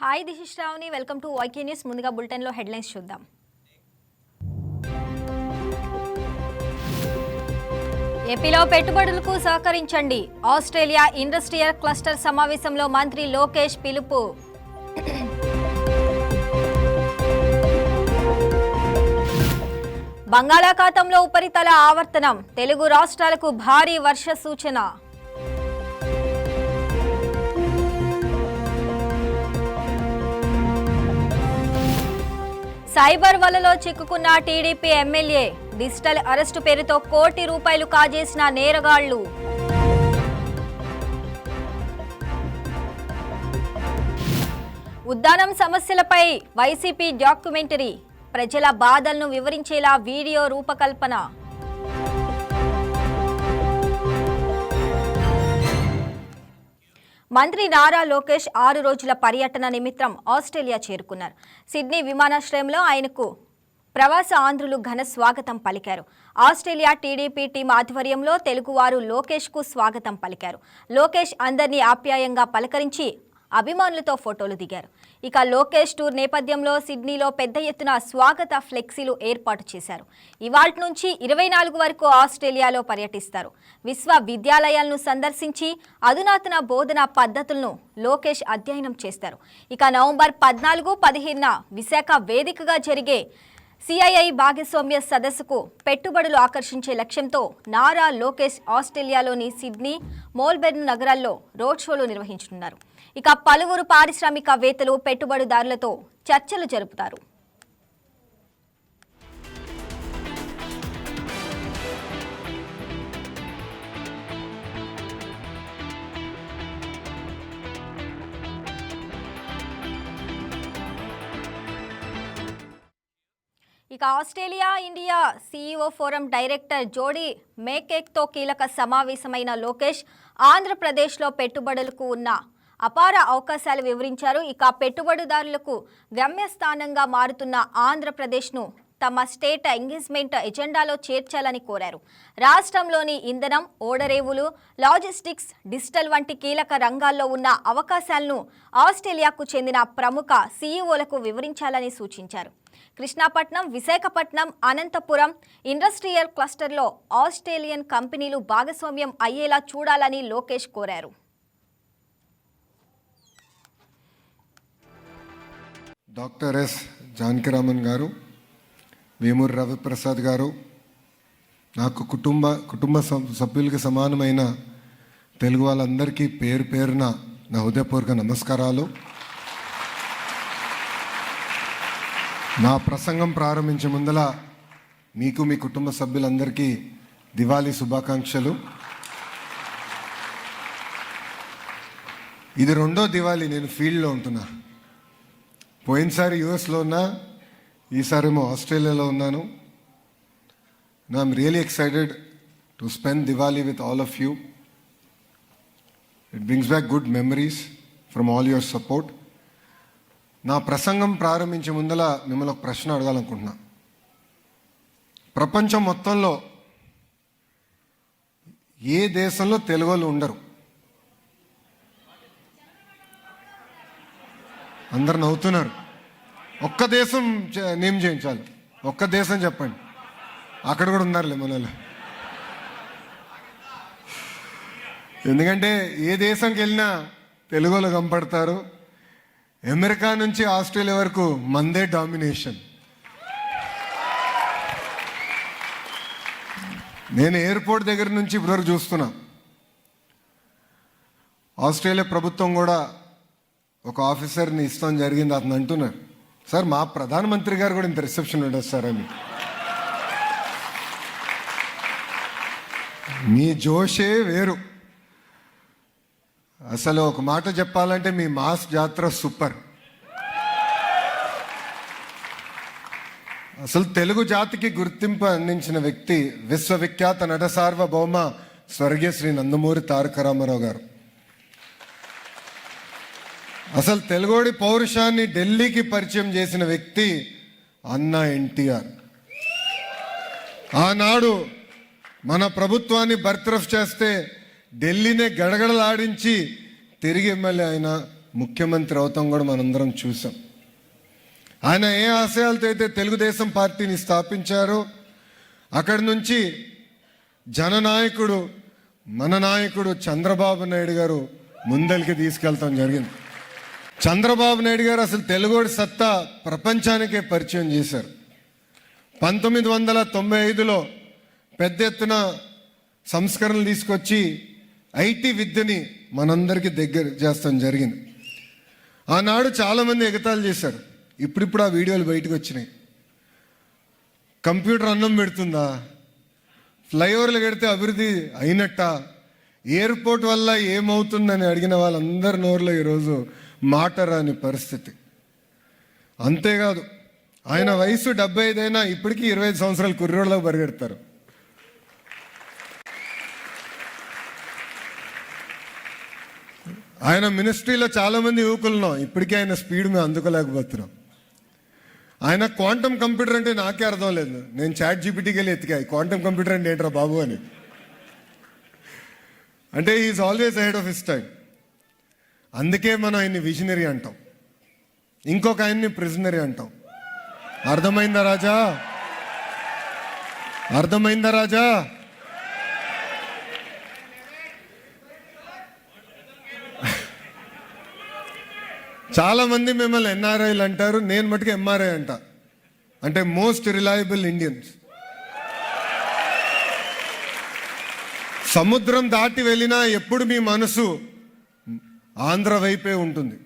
Hi this is Sravani welcome to YK news ముందుగా బులెటిన్లో headlines చూద్దాం. ఏపీలో పెట్టుబడులకు సహకరించండి. ఆస్ట్రేలియా ఇండస్ట్రియల్ క్లస్టర్ సమావేశంలో మంత్రి లోకేష్ పిలుపు. బంగాళాఖాతంలో ఉపరితల ఆవర్తనం. తెలుగు రాష్ట్రాలకు భారీ వర్ష సూచన సైబర్ వలలో చిక్కుకున్న టీడీపీ ఎమ్మెల్యే డిజిటల్ అరెస్టు పేరుతో కోటి రూపాయలు కాజేసిన నేరగాళ్ళు. ఉద్దానం సమస్యలపై వైసీపీ డాక్యుమెంటరీ. ప్రజల బాధలను వివరించేలా వీడియో రూపకల్పన. మంత్రి నారా లోకేష్ ఆరు రోజుల పర్యటన నిమిత్తం ఆస్ట్రేలియా చేరుకున్నారు. సిడ్నీ విమానాశ్రయంలో ఆయనకు ప్రవాస ఆంధ్రులు ఘన స్వాగతం పలికారు. ఆస్ట్రేలియా టీడీపీ టీం ఆధ్వర్యంలో తెలుగువారు లోకేష్కు స్వాగతం పలికారు. లోకేష్ అందరినీ ఆప్యాయంగా పలకరించి అభిమానులతో ఫోటోలు దిగారు. ఇక లోకేష్ టూర్ నేపథ్యంలో సిడ్నీలో పెద్ద ఎత్తున స్వాగత ఫ్లెక్సీలు ఏర్పాటు చేశారు. ఇవాళ్ నుంచి ఇరవై నాలుగు వరకు ఆస్ట్రేలియాలో పర్యటిస్తారు. విశ్వవిద్యాలయాలను సందర్శించి అధునాతన బోధన పద్ధతులను లోకేష్ అధ్యయనం చేస్తారు. ఇక నవంబర్ పద్నాలుగు పదిహేనున విశాఖ వేదికగా జరిగే సిఐఐ భాగస్వామ్య సదస్సుకు పెట్టుబడులు ఆకర్షించే లక్ష్యంతో నారా లోకేష్ ఆస్ట్రేలియాలోని సిడ్నీ మోల్బెర్న్ నగరాల్లో రోడ్ షోలు నిర్వహించనున్నారు. ఇక పలువురు పారిశ్రామికవేత్తలు పెట్టుబడిదారులతో చర్చలు జరుపుతారు. ఇక Australia India CEO forum director Jodie మేకేక్తో కీలక సమావేశమైన లోకేష్ ఆంధ్రప్రదేశ్లో పెట్టుబడులకు ఉన్న అపార అవకాశాలు వివరించారు. ఇక పెట్టుబడిదారులకు గమ్యస్థానంగా మారుతున్న ఆంధ్రప్రదేశ్ను తమ స్టేట్ ఎంగేజ్మెంట్ ఎజెండాలో చేర్చాలని కోరారు. రాష్ట్రంలోని ఇంధనం ఓడరేవులు లాజిస్టిక్స్ డిజిటల్ వంటి కీలక రంగాల్లో ఉన్న అవకాశాలను ఆస్ట్రేలియాకు చెందిన ప్రముఖ సీఈఓలకు వివరించాలని సూచించారు. కృష్ణాపట్నం విశాఖపట్నం అనంతపురం ఇండస్ట్రియల్ క్లస్టర్లో ఆస్ట్రేలియన్ కంపెనీలు భాగస్వామ్యం అయ్యేలా చూడాలని లోకేష్ కోరారు. డాక్టర్ ఎస్ జానకిరామన్ గారు వేమూరి రవిప్రసాద్ గారు నాకు కుటుంబ కుటుంబ సం- సభ్యులకి సమానమైన తెలుగు వాళ్ళందరికీ పేరు పేరున నా హృదయపూర్వక నమస్కారాలు. నా ప్రసంగం ప్రారంభించే ముందల మీకు మీ కుటుంబ సభ్యులందరికీ దివాళీ శుభాకాంక్షలు. ఇది రెండో దివాళీ నేను ఫీల్డ్లో ఉంటున్నా. పోయినసారి యూఎస్లో ఉన్నా ఈసారేమో ఆస్ట్రేలియాలో ఉన్నాను. నా I'm really excited to spend Diwali with all of you it brings back good memories from all your support నా ప్రసంగం ప్రారంభించే ముందల మిమ్మల్ని ఒక ప్రశ్న అడగాలనుకుంటున్నా. ప్రపంచం మొత్తంలో ఏ దేశంలో తెలుగు వాళ్ళు ఉండరు? అందరు నవ్వుతున్నారు. ఒక్క దేశం చే- నేమ్ చేయించాలి ఒక్క దేశం చెప్పండి. అక్కడ కూడా ఉన్నారులే మనలో ఎందుకంటే ఏ దేశంకి వెళ్ళినా తెలుగులో కనపడతారు అమెరికా నుంచి ఆస్ట్రేలియా వరకు మందే డామినేషన్. నేను ఎయిర్పోర్ట్ దగ్గర నుంచి ఇప్పటివరకు చూస్తున్నా. ఆస్ట్రేలియా ప్రభుత్వం కూడా ఒక ఆఫీసర్ని ఇష్టం జరిగింది అతను అంటున్నారు సార్ మా ప్రధానమంత్రి గారు కూడా ఇంత రిసెప్షన్ ఉండదు సార్ అని. మీ జోషే వేరు. అసలు ఒక మాట చెప్పాలంటే మీ మాస్ జాతర సూపర్. అసలు తెలుగు జాతికి గుర్తింపు అందించిన వ్యక్తి విశ్వవిఖ్యాత నట సార్వభౌమ స్వర్గీయ శ్రీ నందమూరి తారక రామారావు గారు. అసలు తెలుగోడి పౌరుషాన్ని ఢిల్లీకి పరిచయం చేసిన వ్యక్తి అన్న ఎన్టీఆర్. ఆనాడు మన ప్రభుత్వాన్ని బర్తరఫ్ చేస్తే ఢిల్లీనే గడగడలాడించి తిరిగి ఎమ్మెల్యే అయిన ముఖ్యమంత్రి అవుతాం కూడా మనందరం చూసాం. ఆయన ఏ ఆశయాలతో అయితే తెలుగుదేశం పార్టీని స్థాపించారో అక్కడి నుంచి జననాయకుడు మన నాయకుడు చంద్రబాబు నాయుడు గారు ముందరికి తీసుకెళ్తాం జరిగింది. చంద్రబాబు నాయుడు గారు అసలు తెలుగుడి సత్తా ప్రపంచానికే పరిచయం చేశారు. పంతొమ్మిది వందల తొంభై ఐదులో పెద్ద ఎత్తున సంస్కరణలు తీసుకొచ్చి ఐటీ విద్యని మనందరికీ దగ్గర చేస్తాం జరిగింది. ఆనాడు చాలామంది ఎగతాళి చేశారు. ఇప్పుడిప్పుడు ఆ వీడియోలు బయటకు వచ్చినాయి. కంప్యూటర్ అన్నం పెడుతుందా? ఫ్లైఓవర్లు కడితే అభివృద్ధి అయినట్ట? ఎయిర్పోర్ట్ వల్ల ఏమవుతుందని అడిగిన వాళ్ళందరి నోరులో ఈరోజు మాట రాని పరిస్థితి. అంతేకాదు ఆయన వయసు డెబ్బై ఐదైనా ఇప్పటికీ ఇరవై ఐదు సంవత్సరాలు కుర్రోళ్ళలో పరిగెడతారు. ఆయన మినిస్ట్రీలో చాలామంది యువకులున్నాం ఇప్పటికీ ఆయన స్పీడ్ మేము అందుకోలేకపోతున్నాం. ఆయన క్వాంటమ్ కంప్యూటర్ అంటే నాకే అర్థం లేదు. నేను చాట్ జీపీటీకి వెళ్ళి ఎత్తికా క్వాంటమ్ కంప్యూటర్ అంటే ఏంట్రా బాబు అని. అంటే is always ahead of his time అందుకే మనం ఆయన్ని విజనరీ అంటాం. ఇంకొక ఆయన్ని ప్రిజనరీ అంటాం. అర్థమైందా రాజా? అర్థమైందా రాజా? చాలామంది మిమ్మల్ని ఎన్ఆర్ఐలు అంటారు నేను మటుకు ఎంఆర్ఐ అంట. అంటే మోస్ట్ రిలయబుల్ ఇండియన్స్ సముద్రం దాటి వెళ్ళినా ఎప్పుడు మీ మనసు ఆంధ్ర వైపే ఉంటుంది.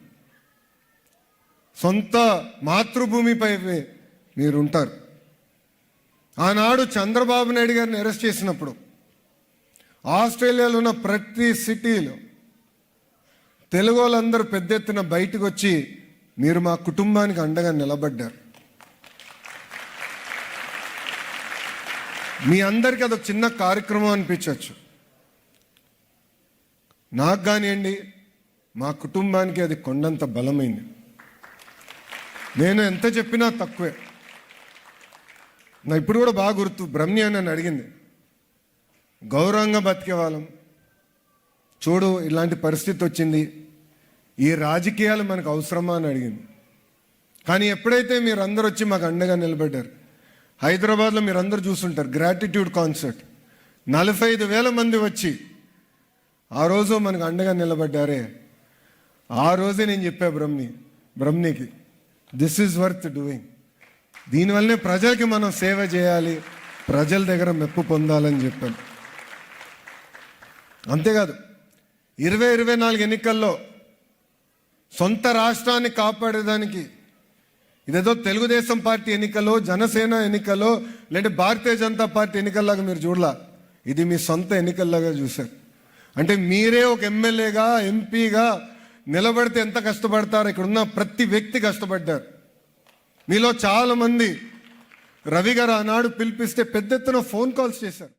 సొంత మాతృభూమిపై మీరు ఉంటారు ఆనాడు చంద్రబాబు నాయుడు గారిని అరెస్ట్ చేసినప్పుడు. ఆస్ట్రేలియాలో ఉన్న ప్రతి సిటీలో తెలుగు వాళ్ళందరూ పెద్ద ఎత్తున బయటకు వచ్చి మీరు మా కుటుంబానికి అండగా నిలబడ్డారు. మీ అందరికీ అదొక చిన్న కార్యక్రమం అనిపించవచ్చు నాకు కానివ్వండి మా కుటుంబానికి అది కొండంత బలమైంది. నేను ఎంత చెప్పినా తక్కువే. నా ఇప్పుడు కూడా బాగా గుర్తు బ్రహ్మి అని నన్ను అడిగింది. గౌరవంగా బతికే వాళ్ళం. చూడు ఇలాంటి పరిస్థితి వచ్చింది. ఈ రాజకీయాలు మనకు అవసరమా అని అడిగింది. కానీ ఎప్పుడైతే మీరందరూ వచ్చి మాకు అండగా నిలబడ్డారు హైదరాబాద్లో మీరందరూ చూసుంటారు గ్రాటిట్యూడ్ కాన్సర్ట్ నలభై ఐదు వేల మంది వచ్చి ఆ రోజు మనకు అండగా నిలబడ్డారే. ఆ రోజే నేను చెప్పా బ్రహ్మి బ్రహ్మికి దిస్ ఈజ్ వర్త్ డూయింగ్ దీనివల్లనే ప్రజలకి మనం సేవ చేయాలి ప్రజల దగ్గర మెప్పు పొందాలని చెప్పాను. అంతేకాదు ఇరవై ఇరవై నాలుగు ఎన్నికల్లో సొంత రాష్ట్రాన్ని కాపాడేదానికి ఇదేదో తెలుగుదేశం పార్టీ ఎన్నికలో జనసేన ఎన్నికలో లేదంటే భారతీయ జనతా పార్టీ ఎన్నికల్లాగా మీరు చూడలా. ఇది మీ సొంత ఎన్నికల్లాగా చూశారు. అంటే మీరే ఒక ఎమ్మెల్యేగా ఎంపీగా నిలబడితే ఎంత కష్టపడతారో? ఇక్కడ ఉన్న ప్రతి వ్యక్తి కష్టపడ్డారు. మీలో చాలామంది రవి గారు ఆనాడు పిలిపిస్తే పెద్ద ఎత్తున ఫోన్ కాల్స్ చేశారు.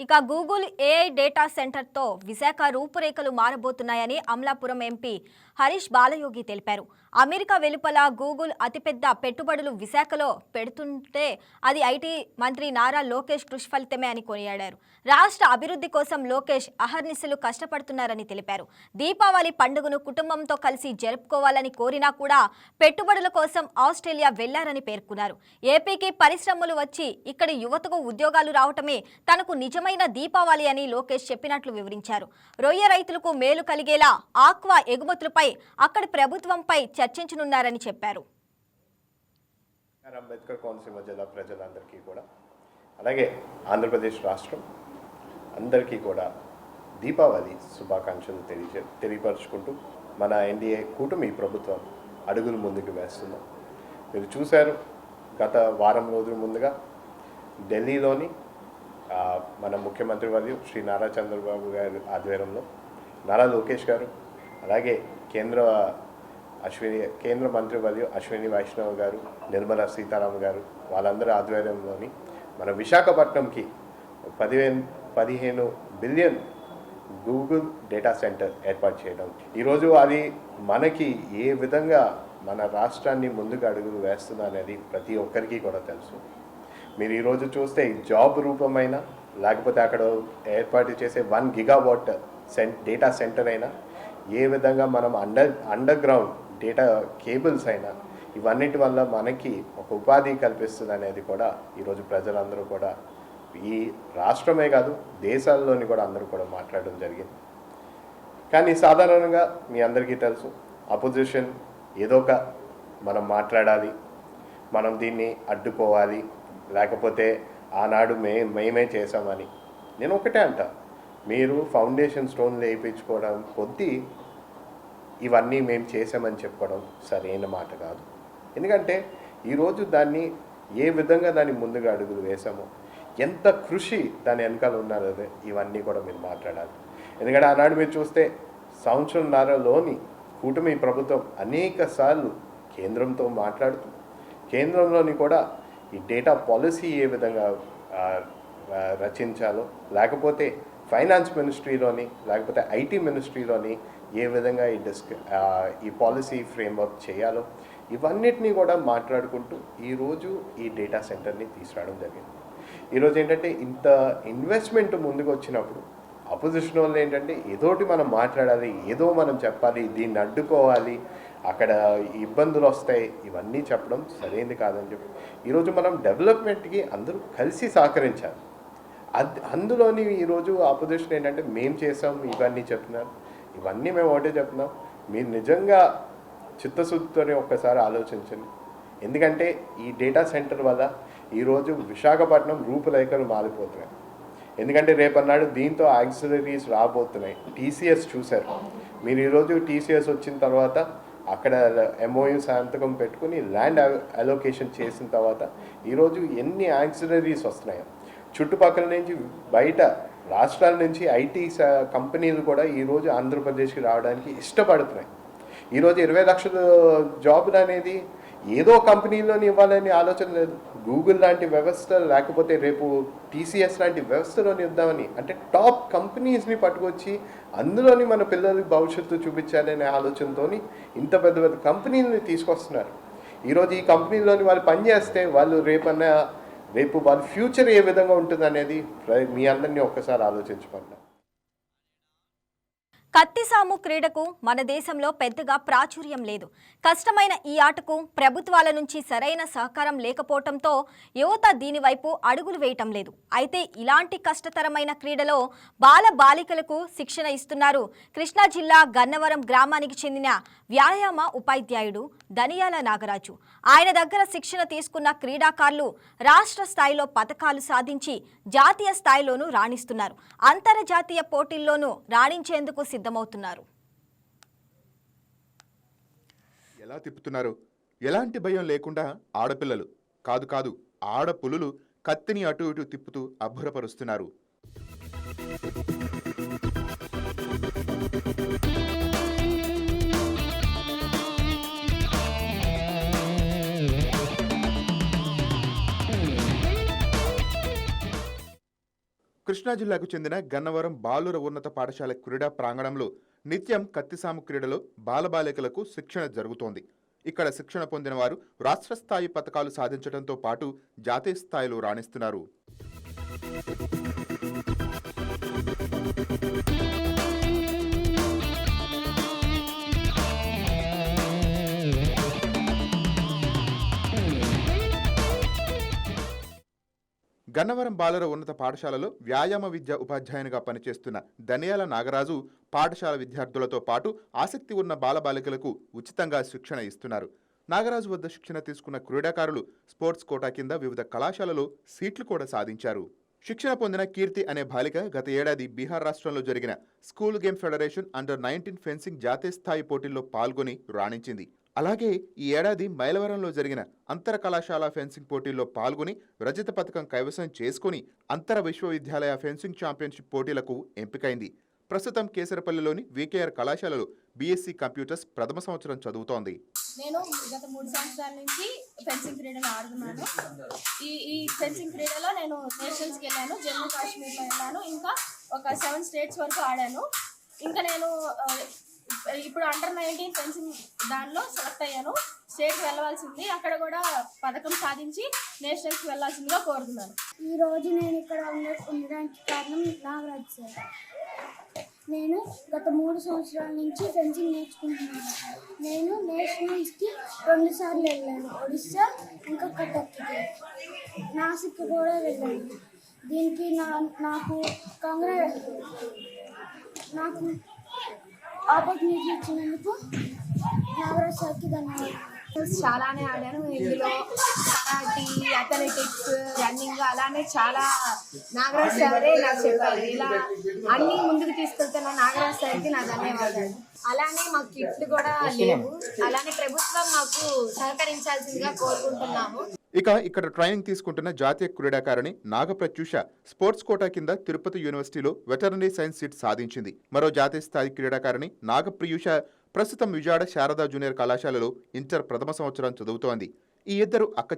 ఇక గూగుల్ ఏఐ డేటా సెంటర్తో విశాఖ రూపురేఖలు మారబోతున్నాయని అమలాపురం ఎంపీ హరీష్ బాలయోగి తెలిపారు. అమెరికా వెలుపల గూగుల్ అతిపెద్ద పెట్టుబడులు విశాఖలో పెడుతుంటే అది ఐటీ మంత్రి నారా లోకేష్ కృషి ఫలితమే అని కొనియాడారు. రాష్ట్ర అభివృద్ధి కోసం లోకేష్ అహర్నిశలు కష్టపడుతున్నారని తెలిపారు. దీపావళి పండుగను కుటుంబంతో కలిసి జరుపుకోవాలని కోరినా కూడా పెట్టుబడుల కోసం ఆస్ట్రేలియా వెళ్ళారని పేర్కొన్నారు. ఏపీకి పరిశ్రమలు వచ్చి ఇక్కడి యువతకు ఉద్యోగాలు రావటమే తనకు నిజమైన దీపావళి అని లోకేష్ చెప్పినట్లు వివరించారు. రొయ్య రైతులకు మేలు కలిగేలా ఆక్వా ఎగుమతులపై అక్కడి ప్రభుత్వంపై చర్చించనున్నారని చెప్పారు. అంబేద్కర్ కోనసీమ జిల్లా ప్రజలందరికీ కూడా అలాగే ఆంధ్రప్రదేశ్ రాష్ట్రం అందరికీ కూడా దీపావళి శుభాకాంక్షలు తెలియజే తెలియపరుచుకుంటూ మన ఎన్డీఏ కూటమి ప్రభుత్వం అడుగులు ముందుకు వేస్తున్నాం మీరు చూశారు గత వారం రోజుల ముందుగా ఢిల్లీలోని మన ముఖ్యమంత్రి వర్యు శ్రీ నారా చంద్రబాబు గారి ఆధ్వర్యంలో నారా లోకేష్ గారు అలాగే కేంద్ర అశ్విని కేంద్ర మంత్రి వర్యు అశ్విని వైష్ణవ్ గారు నిర్మలా సీతారామన్ గారు వాళ్ళందరి ఆధ్వర్యంలోని మన విశాఖపట్నంకి పదిహేను పదిహేను బిలియన్ గూగుల్ డేటా సెంటర్ ఏర్పాటు చేయడం. ఈరోజు అది మనకి ఏ విధంగా మన రాష్ట్రాన్ని ముందుకు అడుగులు వేస్తుంది అనేది ప్రతి ఒక్కరికి కూడా తెలుసు. మీరు ఈరోజు చూస్తే జాబ్ రూపమైన లేకపోతే అక్కడ ఏర్పాటు చేసే one gigawatt cent data centre అయినా ఏ విధంగా మనం under underground data cables అయినా ఇవన్నిటి వల్ల మనకి ఒక ఉపాధి కల్పిస్తుంది అనేది కూడా ఈరోజు ప్రజలందరూ కూడా ఈ రాష్ట్రమే కాదు దేశాల్లోని కూడా అందరూ కూడా మాట్లాడడం జరిగింది. కానీ సాధారణంగా మీ అందరికీ తెలుసు అపోజిషన్ ఏదో ఒక మనం మాట్లాడాలి మనం దీన్ని అడ్డుకోవాలి లేకపోతే ఆనాడు మే మేమే చేసామని నేను ఒకటే అంట మీరు ఫౌండేషన్ స్టోన్ వేయించుకోవడం కొద్దీ ఇవన్నీ మేము చేసామని చెప్పడం సరైన మాట కాదు. ఎందుకంటే ఈరోజు దాన్ని ఏ విధంగా దాన్ని ముందుగా అడుగులు వేసామో ఎంత కృషి దాని వెనకాల ఉన్నారో అదే ఇవన్నీ కూడా మీరు మాట్లాడాలి. ఎందుకంటే ఆనాడు మీరు చూస్తే సంవత్సరంన్నరలోని కూటమి ప్రభుత్వం అనేక సార్లు కేంద్రంతో మాట్లాడుతూ కేంద్రంలోని కూడా ఈ డేటా పాలసీ ఏ విధంగా రచించాలో లేకపోతే ఫైనాన్స్ మినిస్ట్రీలోని లేకపోతే ఐటీ మినిస్ట్రీలోని ఏ విధంగా ఈ డిస్క్ ఈ పాలసీ ఫ్రేమ్వర్క్ చేయాలో ఇవన్నిటినీ కూడా మాట్లాడుకుంటూ ఈరోజు ఈ డేటా సెంటర్ని తీసుకురావడం జరిగింది. ఈరోజు ఏంటంటే ఇంత ఇన్వెస్ట్మెంట్ ముందుకు వచ్చినప్పుడు అపోజిషన్ వాళ్ళు ఏంటంటే ఏదోటి మనం మాట్లాడాలి ఏదో మనం చెప్పాలి దీన్ని అడ్డుకోవాలి అక్కడ ఇబ్బందులు వస్తాయి ఇవన్నీ చెప్పడం సరైనది కాదని చెప్పి ఈరోజు మనం డెవలప్మెంట్కి అందరూ కలిసి సహకరించాలి. అందులోని ఈరోజు ఆపోజిషన్ ఏంటంటే మేం చేసాం ఇవన్నీ చెప్తున్నారు. ఇవన్నీ మేము ఒకటే చెప్తున్నాం. మీరు నిజంగా చిత్తశుద్ధితోనే ఒక్కసారి ఆలోచించండి. ఎందుకంటే ఈ డేటా సెంటర్ వల్ల ఈరోజు విశాఖపట్నం రూపురేఖలు మారిపోతున్నాయి. ఎందుకంటే రేపన్నాడు దీంతో యాక్సిలరీస్ రాబోతున్నాయి. టీసీఎస్ చూశారు. మీరు ఈరోజు టీసీఎస్ వచ్చిన తర్వాత అక్కడ ఎంఓయూ సంతకం పెట్టుకుని ల్యాండ్ అలోకేషన్ చేసిన తర్వాత ఈరోజు ఎన్ని యాక్సిలరీస్ వస్తున్నాయో చుట్టుపక్కల నుంచి బయట రాష్ట్రాల నుంచి ఐటీ కంపెనీలు కూడా ఈరోజు ఆంధ్రప్రదేశ్కి రావడానికి ఇష్టపడుతున్నాయి. ఈరోజు ఇరవై లక్షల జాబులు అనేది ఏదో కంపెనీలోని ఇవ్వాలని ఆలోచన లేదు. గూగుల్ లాంటి వ్యవస్థ లేకపోతే రేపు టీసీఎస్ లాంటి వ్యవస్థలోని ఇద్దామని అంటే టాప్ కంపెనీస్ని పట్టుకొచ్చి అందులోని మన పిల్లలకి భవిష్యత్తు చూపించాలనే ఆలోచనతోని ఇంత పెద్ద పెద్ద కంపెనీలని తీసుకొస్తున్నారు. ఈరోజు ఈ కంపెనీలోని వాళ్ళు పనిచేస్తే వాళ్ళు రేపన్నా రేపు వాళ్ళ ఫ్యూచర్ ఏ విధంగా ఉంటుంది అనేది మీ అందరినీ ఒక్కసారి ఆలోచించుకుంటాం కత్తిసాము క్రీడకు మన దేశంలో పెద్దగా ప్రాచుర్యం లేదు. కష్టమైన ఈ ఆటకు ప్రభుత్వాల నుంచి సరైన సహకారం లేకపోవటంతో యువత దీనివైపు అడుగులు వేయటం లేదు. అయితే ఇలాంటి కష్టతరమైన క్రీడలో బాల బాలికలకు శిక్షణ ఇస్తున్నారు కృష్ణా జిల్లా గన్నవరం గ్రామానికి చెందిన వ్యాయామ ఉపాధ్యాయుడు దనియాల నాగరాజు. ఆయన దగ్గర శిక్షణ తీసుకున్న క్రీడాకారులు రాష్ట్ర స్థాయిలో పథకాలు సాధించి జాతీయ స్థాయిలోనూ రాణిస్తున్నారు. అంతర్జాతీయ పోటీల్లోనూ రాణించేందుకు సిద్ధమవుతున్నారు. ఎలా తిప్పుతున్నారు? ఎలాంటి భయం లేకుండా ఆడపిల్లలు కాదు కాదు ఆడపులులు కత్తిని అటు ఇటు తిప్పుతూ అబ్బురపరుస్తున్నారు. కృష్ణా జిల్లాకు చెందిన గన్నవరం బాలుర ఉన్నత పాఠశాల క్రీడా ప్రాంగణంలో నిత్యం కత్తిసాము క్రీడలో బాలబాలికలకు శిక్షణ జరుగుతోంది. ఇక్కడ శిక్షణ పొందిన వారు రాష్ట్ర స్థాయి పథకాలు సాధించడంతో పాటు జాతీయ స్థాయిలో రాణిస్తున్నారు. గన్నవరం బాలుర ఉన్నత పాఠశాలలో వ్యాయామ విద్య ఉపాధ్యాయునిగా పనిచేస్తున్న దనియాల నాగరాజు పాఠశాల విద్యార్థులతో పాటు ఆసక్తి ఉన్న బాలబాలికలకు ఉచితంగా శిక్షణ ఇస్తున్నారు. నాగరాజు వద్ద శిక్షణ తీసుకున్న క్రీడాకారులు స్పోర్ట్స్ కోటా కింద వివిధ కళాశాలలో సీట్లు కూడా సాధించారు. శిక్షణ పొందిన కీర్తి అనే బాలిక గత ఏడాది బీహార్ రాష్ట్రంలో జరిగిన school game federation under nineteen fencing జాతీయ స్థాయి పోటీల్లో పాల్గొని రాణించింది. అలాగే ఈ ఏడాది మైలవరంలో జరిగిన అంతర కళాశాల ఫెన్సింగ్ పోటీల్లో పాల్గొని రజత పథకం కైవసం చేసుకుని అంతర విశ్వవిద్యాలయ ఫెన్సింగ్ ఛాంపియన్షిప్ పోటీలకు ఎంపికైంది. ప్రస్తుతం కేసరపల్లిలోని వికేఆర్ కళాశాలలో బీఎస్సీ కంప్యూటర్స్ ప్రథమ సంవత్సరం చదువుతోంది. నేను గత మూడు సంవత్సరాల నుంచి ఫెన్సింగ్ క్రీడను ఆడుతున్నాను. ఈ ఈ ఫెన్సింగ్ క్రీడలో నేను నేషనల్స్కి వెళ్ళాను జమ్మూ కాశ్మీర్లో వెళ్ళాను ఇంకా ఒక సెవెన్ స్టేట్స్ వరకు ఆడాను. ఇంకా నేను ఇప్పుడు అండర్ నైన్టీన్ ఫెన్సింగ్ దానిలో సెలెక్ట్ అయ్యాను. స్టేట్కి వెళ్ళవలసింది. అక్కడ కూడా పథకం సాధించి నేషనల్స్కి వెళ్ళాల్సిందిగా కోరుతున్నాను. ఈ రోజు నేను ఇక్కడ ఉండడానికి కారణం నాగరాజ్ సార్. నేను గత మూడు సంవత్సరాల నుంచి ఫెన్సింగ్ నేర్చుకుంటున్నాను. నేను నేషనల్స్కి రెండు సార్లు వెళ్ళాను. ఒడిస్సా ఇంకా కటక్కి నాసిక్ కూడా వెళ్ళాను. దీనికి నా నాకు కాంగ్రెస్ నాకు ఆపర్చునిటీ ఇచ్చినందుకు నాగరాజ్ సార్కి ధన్యవాదాలు చాలానే ఆడాను ఇందులో కరాటీ అథ్లెటిక్స్ రన్నింగ్ అలానే చాలా నాగరాజ్ సారే నాకు చెప్పారు. ఇలా అన్ని ముందుకు తీసుకెళ్తున్న నాగరాజ్ సార్కి నా ధన్యవాదాలు. అలానే మాకు కిట్లు కూడా లేవు. అలానే ప్రభుత్వం మాకు సహకరించాల్సిందిగా కోరుకుంటున్నాము. ఇక ఇక్కడ ట్రైనింగ్ తీసుకుంటున్న జాతీయ క్రీడాకారిణి నాగప్రత్యూష స్పోర్ట్స్ కోటా కింద తిరుపతి యూనివర్సిటీలో వెటర్నరీ సైన్స్ సీట్ సాధించింది. మరో జాతీయ స్థాయి క్రీడాకారిణి నాగప్రయూష ప్రస్తుతం విజయవాడ శారదా జూనియర్ కళాశాలలో ఇంటర్ ప్రథమ సంవత్సరం చదువుతోంది. ఈ ఇద్దరు అక్క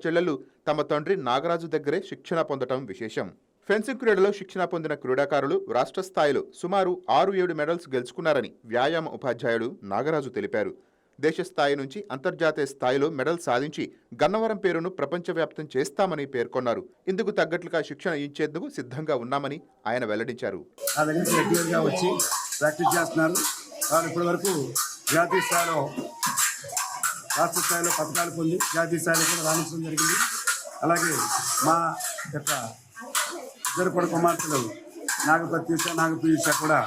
తమ తండ్రి నాగరాజు దగ్గరే శిక్షణ పొందటం విశేషం. ఫెన్సింగ్ క్రీడలో శిక్షణ పొందిన క్రీడాకారులు రాష్ట్ర స్థాయిలో సుమారు ఆరు ఏడు మెడల్స్ గెలుచుకున్నారని వ్యాయామ ఉపాధ్యాయుడు నాగరాజు తెలిపారు. దేశ స్థాయి నుంచి అంతర్జాతీయ స్థాయిలో మెడల్ సాధించి గన్నవరం పేరును ప్రపంచవ్యాప్తం చేస్తామని పేర్కొన్నారు. ఇందుకు తగ్గట్లుగా శిక్షణ ఇచ్చేందుకు సిద్ధంగా ఉన్నామని ఆయన వెల్లడించారు. ప్రాక్టీస్ చేస్తున్నారు. ఇప్పటి వరకు జాతీయ స్థాయిలో రాష్ట్ర స్థాయిలో పథకాలు పొంది జాతీయ స్థాయిలో కూడా రాణించడం జరిగింది. అలాగే మా యొక్క ఇద్దరు కూడా కుమార్తెలు నాగప్రత్యూష నాగపీయూష కూడా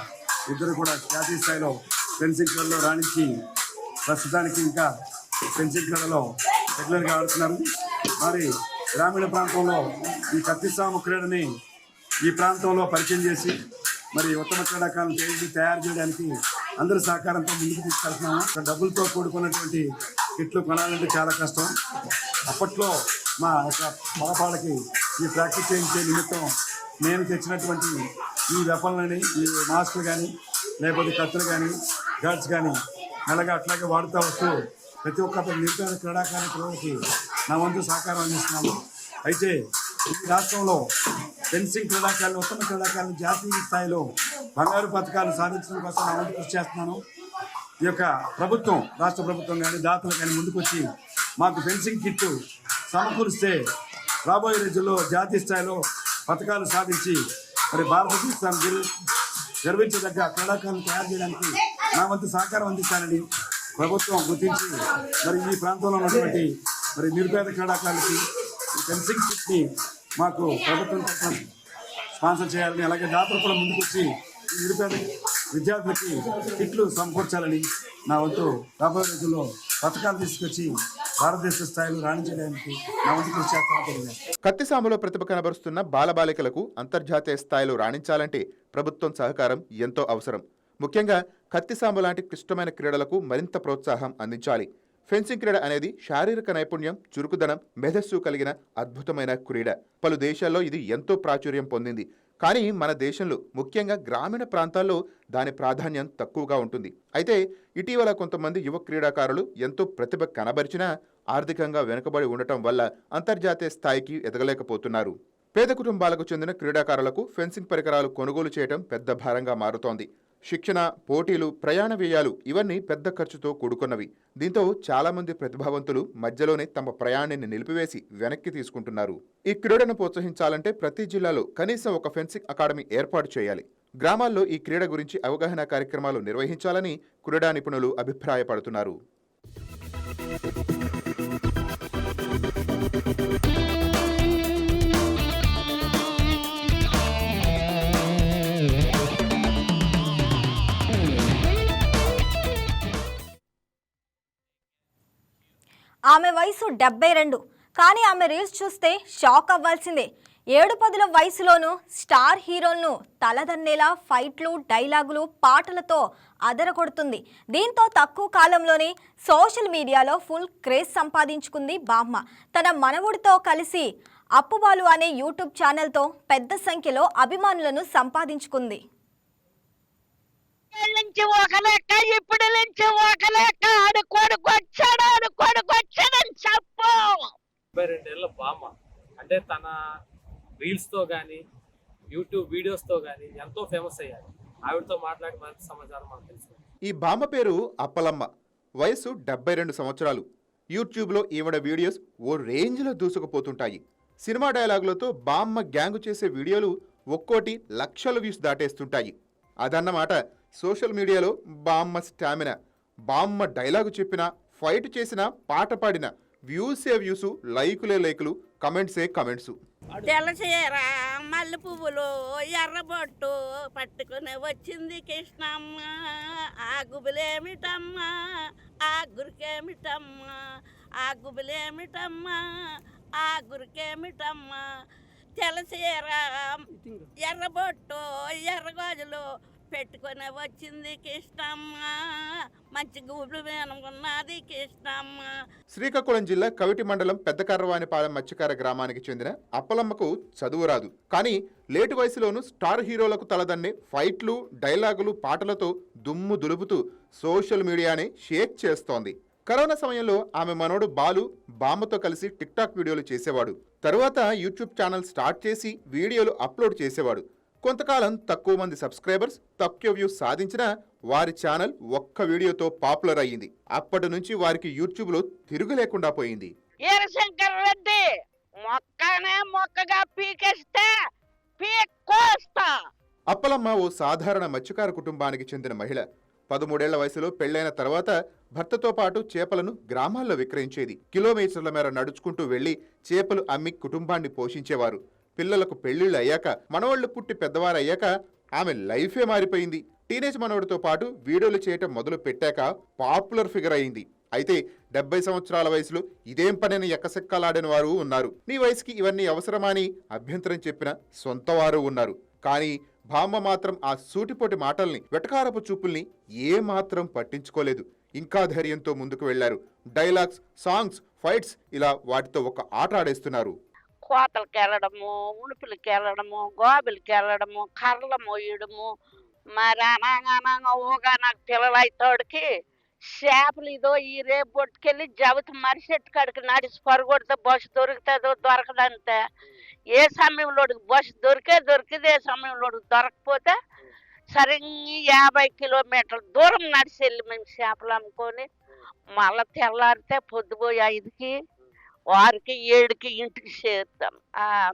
ఇద్దరు కూడా జాతీయ స్థాయిలో ఫెన్సింగ్ క్రీడలో రాణించి ప్రస్తుతానికి ఇంకా ఫెన్సింగ్ క్రీడలో రెగ్యులర్గా ఆడుతున్నారు. మరి గ్రామీణ ప్రాంతంలో ఈ కత్తిస్వామి క్రీడని ఈ ప్రాంతంలో పరిచయం చేసి మరి ఉత్తమ క్రీడాకారులను తయారు తయారు చేయడానికి అందరి సహకారంతో ముందుకు తీసుకెళ్తున్నాము. డబ్బులతో కూడుకున్నటువంటి ఇట్లు కొనాలంటే చాలా కష్టం. అప్పట్లో మా యొక్క మగపాళ్ళకి ఈ ప్రాక్టీస్ చేయించే నిమిత్తం నేను తెచ్చినటువంటి ఈ వెపన్లని ఈ మాస్కులు కానీ లేకపోతే కత్తులు కానీ గాడ్స్ కానీ అలాగే అట్లాగే వాడుతూ వస్తూ ప్రతి ఒక్క నిరుపేద క్రీడాకారులకి పిల్లలకి నా వంతు సహకారం అందిస్తున్నాను అయితే ఈ రాష్ట్రంలో ఫెన్సింగ్ క్రీడాకారులు ఉత్తమ క్రీడాకారులు జాతీయ స్థాయిలో బంగారు పథకాలు సాధించడం కోసం నా వంతు కృషి చేస్తున్నాను. ఈ యొక్క ప్రభుత్వం రాష్ట్ర ప్రభుత్వం కానీ దాతలు కానీ ముందుకొచ్చి మాకు ఫెన్సింగ్ కిట్ సమకూరిస్తే రాబోయే రోజుల్లో జాతీయ స్థాయిలో పథకాలు సాధించి మరి భారతదేశం గర్వించదగ్గ క్రీడాకారులను తయారు చేయడానికి నా వంతు సహకారం అందిస్తానని ప్రభుత్వం గుర్తించి మరి ఈ ప్రాంతంలో ఉన్నటువంటి మరి నిరుపేద క్రీడాకారులకి ఫెన్సింగ్ కిట్ని మాకు ప్రభుత్వం స్పాన్సర్ చేయాలని అలాగే దాతలు కూడా ముందుకొచ్చి నిరుపేద విద్యార్థులకి కిట్లు సమకూర్చాలని నా వంతు రాబోయే రోజుల్లో పథకాలు తీసుకొచ్చి భారతదేశ స్థాయిలో రాణించడానికి నా వంతు కృషి చేస్తానని కత్తిసాములో ప్రతిభ కనబరుస్తున్న బాలబాలికలకు అంతర్జాతీయ స్థాయిలో రాణించాలంటే ప్రభుత్వం సహకారం ఎంతో అవసరం. ముఖ్యంగా కత్తిసాము లాంటి క్లిష్టమైన క్రీడలకు మరింత ప్రోత్సాహం అందించాలి. ఫెన్సింగ్ క్రీడ అనేది శారీరక నైపుణ్యం చురుకుదనం మేధస్సు కలిగిన అద్భుతమైన క్రీడ. పలు దేశాల్లో ఇది ఎంతో ప్రాచుర్యం పొందింది. కానీ మన దేశంలో ముఖ్యంగా గ్రామీణ ప్రాంతాల్లో దాని ప్రాధాన్యం తక్కువగా ఉంటుంది. అయితే ఇటీవల కొంతమంది యువ క్రీడాకారులు ఎంతో ప్రతిభ కనబరిచినా ఆర్థికంగా వెనుకబడి ఉండటం వల్ల అంతర్జాతీయ స్థాయికి ఎదగలేకపోతున్నారు. పేద కుటుంబాలకు చెందిన క్రీడాకారులకు ఫెన్సింగ్ పరికరాలు కొనుగోలు చేయడం పెద్ద భారంగా మారుతోంది. శిక్షణ పోటీలు ప్రయాణ వ్యయాలు ఇవన్నీ పెద్ద ఖర్చుతో కూడుకున్నవి. దీంతో చాలామంది ప్రతిభావంతులు మధ్యలోనే తమ ప్రయాణాన్ని నిలిపివేసి వెనక్కి తీసుకుంటున్నారు. ఈ క్రీడను ప్రోత్సహించాలంటే ప్రతి జిల్లాలో కనీసం ఒక ఫెన్సింగ్ అకాడమీ ఏర్పాటు చేయాలి. గ్రామాల్లో ఈ క్రీడ గురించి అవగాహన కార్యక్రమాలు నిర్వహించాలని క్రీడా నిపుణులు అభిప్రాయపడుతున్నారు. ఆమె వయసు డెబ్బై రెండు. కానీ ఆమె రీల్స్ చూస్తే షాక్ అవ్వాల్సిందే. ఏడు పదుల వయసులోనూ స్టార్ హీరోలను తలదన్నేలా ఫైట్లు డైలాగులు పాటలతో అదరగొడుతుంది. దీంతో తక్కువ కాలంలోనే సోషల్ మీడియాలో ఫుల్ క్రేజ్ సంపాదించుకుంది బామ్మ. తన మనవుడితో కలిసి అప్పుబాలు అనే యూట్యూబ్ ఛానల్తో పెద్ద సంఖ్యలో అభిమానులను సంపాదించుకుంది. నుంచి ఒక లెక్క ఇప్పుడు నుంచి ఒక లెక్క వచ్చాడు వచ్చాడని చెప్పు. ముప్పై రెండేళ్ళ బామ్మ. అంటే తన రీల్స్తో కానీ యూట్యూబ్ వీడియోస్తో కానీ ఎంతో ఫేమస్ అయ్యారు ఆవిడతో మాట్లాడి మరింత సమాచారం మనకు తెలుసు ఈ బామ్మ పేరు అప్పలమ్మ. వయసు డెబ్బై రెండు సంవత్సరాలు. యూట్యూబ్లో ఈవిడ వీడియోస్ ఓ రేంజ్లో దూసుకుపోతుంటాయి. సినిమా డైలాగులతో బామ్మ గ్యాంగు చేసే వీడియోలు ఒక్కోటి లక్షల వ్యూస్ దాటేస్తుంటాయి. అదన్నమాట సోషల్ మీడియాలో బామ్మ స్టామినా బామ్మ డైలాగు చెప్పినా ఫైట్ చేసినా పాట పాడినా వ్యూసే వ్యూసు లైకులే లైకులు కమెంట్సే కమెంట్స్. తెలచీర మల్లె పువ్వులు ఎర్రబొట్టు పట్టుకుని వచ్చింది కృష్ణమ్మ. ఆ గుబులేమిటమ్మా? ఆ గురికేమిటమ్మా? ఆ గుబులేమిటమ్మా? ఆ గురికేమిటమ్మా? తెలచీర ఎర్రబొట్టు ఎర్రగోజులు పెట్టుకొని వచ్చింది కృష్ణమ్మ. మంచి గూడు అనుకున్నది కృష్ణమ్మ. శ్రీకాకుళం జిల్లా కవిటి మండలం పెద్దకర్రవానిపాలెం మత్స్యకార గ్రామానికి చెందిన అప్పలమ్మకు చదువు రాదు. కానీ లేటు వయసులోనూ స్టార్ హీరోలకు తలదన్నే ఫైట్లు డైలాగులు పాటలతో దుమ్ము దులుపుతూ సోషల్ మీడియాని షేక్ చేస్తోంది. కరోనా సమయంలో ఆమె మనోడు బాలు బామ్మతో కలిసి టిక్టాక్ వీడియోలు చేసేవాడు. తరువాత యూట్యూబ్ ఛానల్ స్టార్ట్ చేసి వీడియోలు అప్లోడ్ చేసేవాడు. కొంతకాలం తక్కువ మంది సబ్స్క్రైబర్స్ తక్కువ వ్యూస్ సాధించినా వారి ఛానల్ ఒక్క వీడియోతో పాపులర్ అయ్యింది. అప్పటి నుంచి వారికి యూట్యూబ్లో తిరుగు లేకుండా పోయింది. ఈరశంకర్ రెడ్డి మొక్కనే మొక్కగా పీకేస్తే పీక్కోస్తా. అప్పలమ్మ ఓ సాధారణ మత్స్యకార కుటుంబానికి చెందిన మహిళ. పదమూడేళ్ళ వయసులో పెళ్ళైన తర్వాత భర్తతో పాటు చేపలను గ్రామాల్లో విక్రయించేది. కిలోమీటర్ల మేర నడుచుకుంటూ వెళ్ళి చేపలు అమ్మి కుటుంబాన్ని పోషించేవారు. పిల్లలకు పెళ్ళిళ్ళు అయ్యాక మనవాళ్ళు పుట్టి పెద్దవారయ్యాక ఆమె లైఫే మారిపోయింది. టీనేజ్ మనవడితో పాటు వీడియోలు చేయటం మొదలు పెట్టాక పాపులర్ ఫిగర్ అయింది. అయితే డెబ్బై సంవత్సరాల వయసులో ఇదేం పనిని ఎక్కసెక్కలాడిన వారు ఉన్నారు. నీ వయసుకి ఇవన్నీ అవసరమని అభ్యంతరం చెప్పిన సొంత వారు ఉన్నారు. కానీ భామ మాత్రం ఆ సూటిపోటి మాటల్ని వెటకారపు చూపుల్ని ఏమాత్రం పట్టించుకోలేదు. ఇంకా ధైర్యంతో ముందుకు వెళ్ళారు. డైలాగ్స్ సాంగ్స్ ఫైట్స్ ఇలా వాటితో ఒక ఆట ఆడేస్తున్నారు. కోతలకి వెళ్ళడము ఉణుపులకి వెళ్ళడము గోబులకి వెళ్ళడము కర్రలు మోయడము మరి అనగానంగా ఊగా నాకు పిల్లలైతోడికి చేపలు ఇదో ఈ రేపు పట్టుకెళ్ళి జవతి మరి చెట్టు కాడికి నడిచి పరగొడితే బస్సు దొరుకుతుందో దొరకదంతే ఏ సమయంలో బస్సు దొరికే దొరికితే ఏ సమయంలో దొరకపోతే సరిగ్గా యాభై కిలోమీటర్ల దూరం నడిచి వెళ్ళి మేము చేపలు అమ్ముకొని మళ్ళా తెల్లారితే పొద్దుపోయి ఐదుకి వారికి ఏడుకి ఇంటికి చేరుతాం.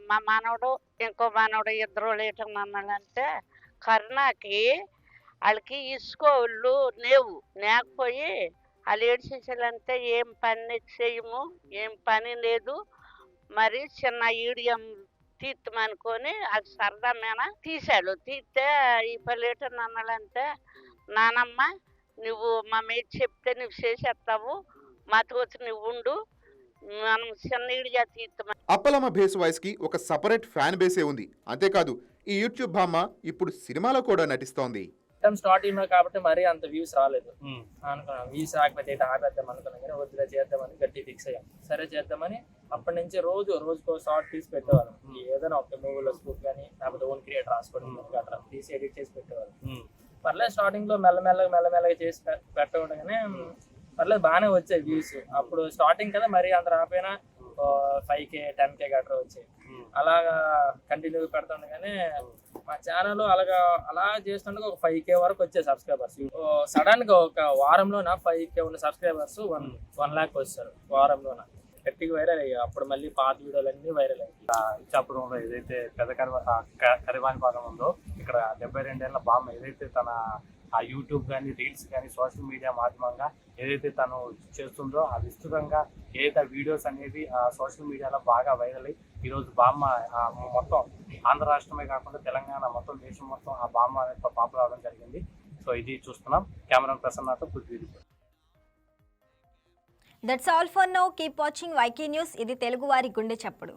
మా మనవడు ఇంకో మనవడు ఇద్దరు లేటం మమ్మల్ని కరుణాకి వాళ్ళకి ఇసుకోళ్ళు లేవు. లేకపోయి వాళ్ళు ఏడ్చేసేలంటే ఏం పని చేయము ఏం పని లేదు. మరి చిన్న ఈడియం తీర్థమనుకొని అది సరదా మీద తీశాడు. తీస్తే ఈ పల్లెటూరు నన్నాలంటే నానమ్మ నువ్వు మా మీద చెప్తే నువ్వు చేసేస్తావు మాతో వచ్చి నువ్వు ఉండు మనం అప్పలమ్మ బేస్ వాయిస్కి ఒక సపరేట్ ఫ్యాన్ బేసే ఉంది. అంతేకాదు ఈ యూట్యూబ్ భామ ఇప్పుడు సినిమాలో కూడా నటిస్తోంది. మొత్తం స్టార్టింగ్లో కాబట్టి మరీ అంత వ్యూస్ రాలేదు. అనుకున్నాం వ్యూస్ రాకపోతే ఇటు ఆపేద్దాం అనుకున్నాం కానీ వద్దుగా చేద్దామని గట్టి ఫిక్స్ అయ్యాం. సరే చేద్దామని అప్పటి నుంచి రోజు రోజుకో షార్ట్ తీసి పెట్టేవాళ్ళం. ఏదైనా ఒక మూవీలో స్కూప్ కానీ లేకపోతే ఓన్ క్రియేటర్ రాసుకోవడం అట్లా తీసి ఎడిట్ చేసి పెట్టేవాళ్ళం. పర్లేదు స్టార్టింగ్లో మెల్లమెల్లగా మెల్లమెల్లగా చేసి పె- పెట్టకుండానే పర్లేదు బాగానే వచ్చాయి వ్యూస్ అప్పుడు స్టార్టింగ్ కదా మరీ అంత రాకపోయినా ఫైవ్ కే టెన్ కే గట్రా వచ్చాయి. అలాగా కంటిన్యూ పెడుతుండగానే మా ఛానల్ అలాగా అలా చేస్తుండగా ఒక ఫైవ్ కే వరకు వచ్చాయి సబ్స్క్రైబర్స్ సడన్గా ఒక వారంలోన ఫైవ్ కే ఉన్న సబ్స్క్రైబర్స్ వన్ వన్ ల్యాక్ వచ్చారు వారంలోన. గట్టిగా వైరల్ అయ్యాయి. అప్పుడు మళ్ళీ పాత వీడియోలు అన్ని వైరల్ అయ్యాయి. ఇచ్చాపురంలో ఏదైతే పెద్ద కరివా ఆ క- కరివాని పాదం ఉందో ఇక్కడ డెబ్బై రెండేళ్ళ బామ్మ ఏదైతే తన ఆ యూట్యూబ్ కానీ రీల్స్ కానీ సోషల్ మీడియా మాధ్యమంగా ఏదైతే తను చేస్తుందో ఆ విస్తృతంగా ఏదైతే వీడియోస్ అనేది ఆ సోషల్ మీడియాలో బాగా వైరల్ అయ్యి ఈరోజు బామ్మ మొత్తం ఆంధ్ర రాష్ట్రమే కాకుండా తెలంగాణ మొత్తం దేశం మొత్తం ఆ బామ్మ అనేది పాపులర్ అవడం జరిగింది. సో ఇది చూస్తున్నాం. Camera ప్రసన్నతో Prithvi that's all for now keep watching YK news ఇది తెలుగువారి గుండె చప్పుడు.